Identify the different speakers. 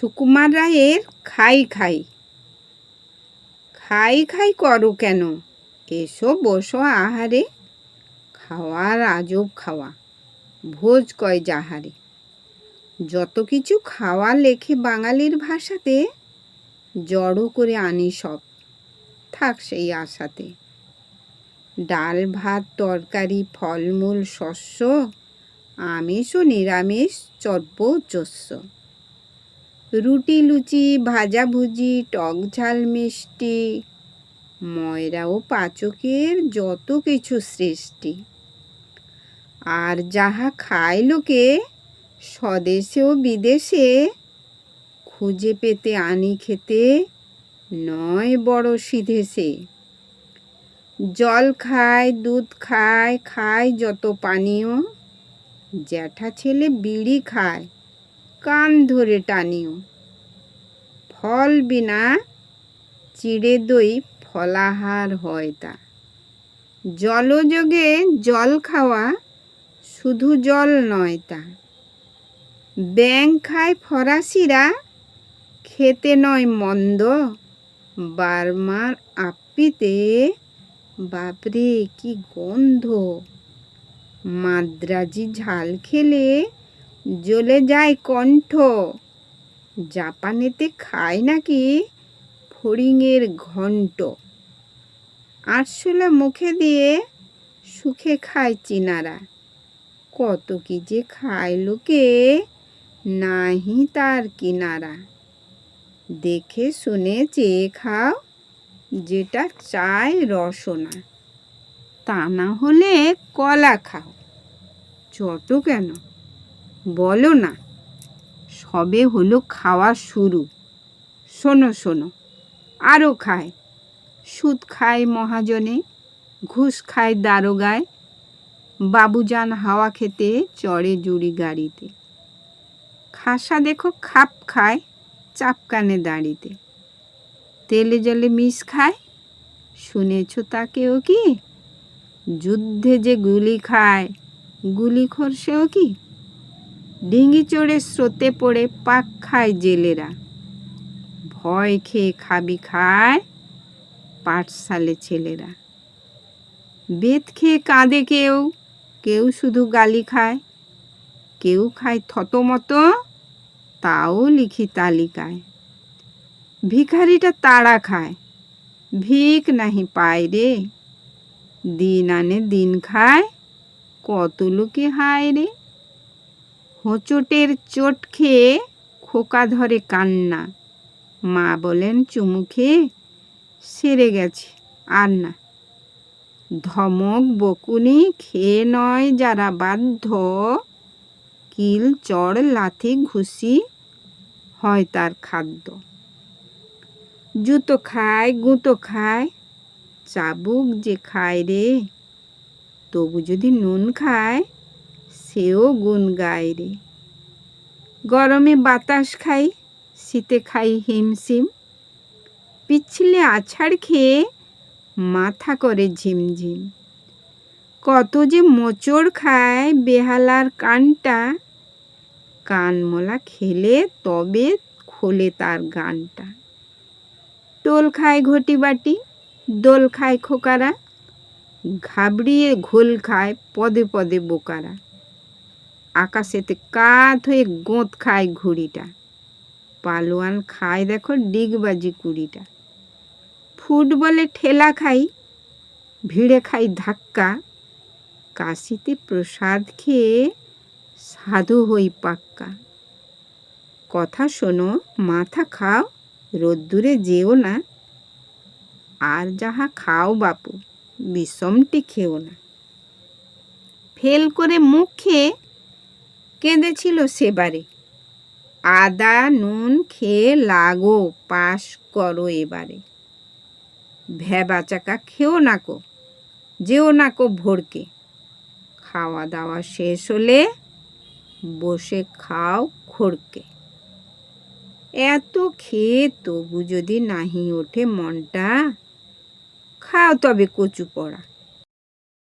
Speaker 1: সুকুমার রায়ের খাই খাই। খাই খাই করো কেন? এসো বসো আহারে খাওয়ার আজব খাওয়া, ভোজ কয় যাহারে। যত কিছু খাওয়া লেখে বাঙালির ভাষাতে, জড়ো করে আনি সব, থাক সেই আশাতে। ডাল, ভাত, তরকারি, ফলমূল, শস্য, আমিষ ও নিরামিষ, চর্ব, চস্য। রুটি, লুচি ভাজাভুজি টক ঝাল, মিষ্টি, ময়রা ও পাচকের যত কিছু সৃষ্টি। আর যাহা খায় লোকে, স্বদেশে ও বিদেশে খুঁজে পেতে আনি খেতে নয় বড় সিধেছে জল খায়, দুধ খায় খায় যত পানীয়, জ্যাঠা ছেলে বিড়ি খায়। কান ধরে টানিও। ফল বিনা চিড়ে দই ফলাহার হয় তা। জলযোগে জল খাওয়া শুধু জল নয় তা। ব্যাং খায় ফরাসিরা, খেতে নয় মন্দ। বার্মার আপ্পিতে বাপরে কি গন্ধ। মাদ্রাজি ঝাল খেলে জ্বলে যায় কণ্ঠ। জাপানেতে খায় নাকি? ফড়িংয়ের ঘন্ট আরশোলা মুখে দিয়ে সুখে খায় চিনারা। কত কি যে খায় লোকে, নাহি তার কিনারা। দেখে শুনে চেয়ে খাও যেটা চায় রসনা। তা না হলে কলা খাও। চট কেন? বলো না। সবে হলো খাওয়া শুরু। শোনো শোনো আরও খায়। সুদ খায় মহাজনে, ঘুষ খায় দারোগায়। বাবুজান হাওয়া খেতে চড়ে জুড়ি গাড়িতে। খাসা দেখো খাপ খায় চাপকানে দাঁড়িতে। তেলে জলে মিশ খায়, শুনেছ তাকেও কি? যুদ্ধে যে গুলি খায়, গুলি সেও কি? ডিঙ্গি চড়ে স্রোতে পড়ে পাক খায় জেলেরা। ভয় খেয়ে খাবি খায় পাঠশালে ছেলেরা। বেত খেয়ে কাঁদে কেউ কেউ শুধু গালি খায়। কেউ খায় থতমত, তাও লিখি তালিকায়। ভিখারিটা তাড়া খায়, ভিক নাহি পায় রে। দিন আনে দিন খায়, কত লোকে হায় রে। হোঁচটের চোট খেয়ে খোকা ধরে কান্না। মা বলেন, চুমু খেয়ে সেরে গেছে, আর না। ধমক বকুনি খেয়ে নয় যারা বাধ্য, কিল, চড়, লাথি, ঘুষি হয় তার খাদ্য। জুতো খায়, গুঁতো খায়, চাবুক যে খায় রে, তবু যদি নুন খায় সেও গুণ গায় রে গরমে বাতাস খাই, শীতে খাই হিমশিম। পিছলে আছাড় খেয়ে মাথা করে ঝিমঝিম। কত যে মোচড় খায় বেহালার কানটা, কানমলা খেলে তবে খোলে তার গানটা। টোল খায় ঘটি বাটি দোল খায় খোকারা, ঘাবড়িয়ে ঘোল খায় পদে পদে বোকারা। আকাশেতে কাত হয়ে গোঁত খায় ঘুড়িটা। পালোয়ান খায় দেখো ডিগবাজি কুড়িটা। ফুটবলে ঠেলা খাই, ভিড়ে খাই ধাক্কা। কাশিতে প্রসাদ খেয়ে সাধু হই পাক্কা। কথা শোনো, মাথা খাও, রোদ্দুরে যেও না। আর যাহা খাও বাপু, বিষমটি খেও না। ফেল করে মুখ খেয়ে কেঁদেছিল সেবারে। আদা, নুন খেয়ে লাগো পাশ করো এবারে। ভ্যাবা চাকা খেও নাকো যেও নাকো ভোরকে। খাওয়া দাওয়া শেষ হলে বসে খাও খড়কে এত খেয়ে তবু যদি নাহি ওঠে মনটা, খাও তবে কচু পড়া।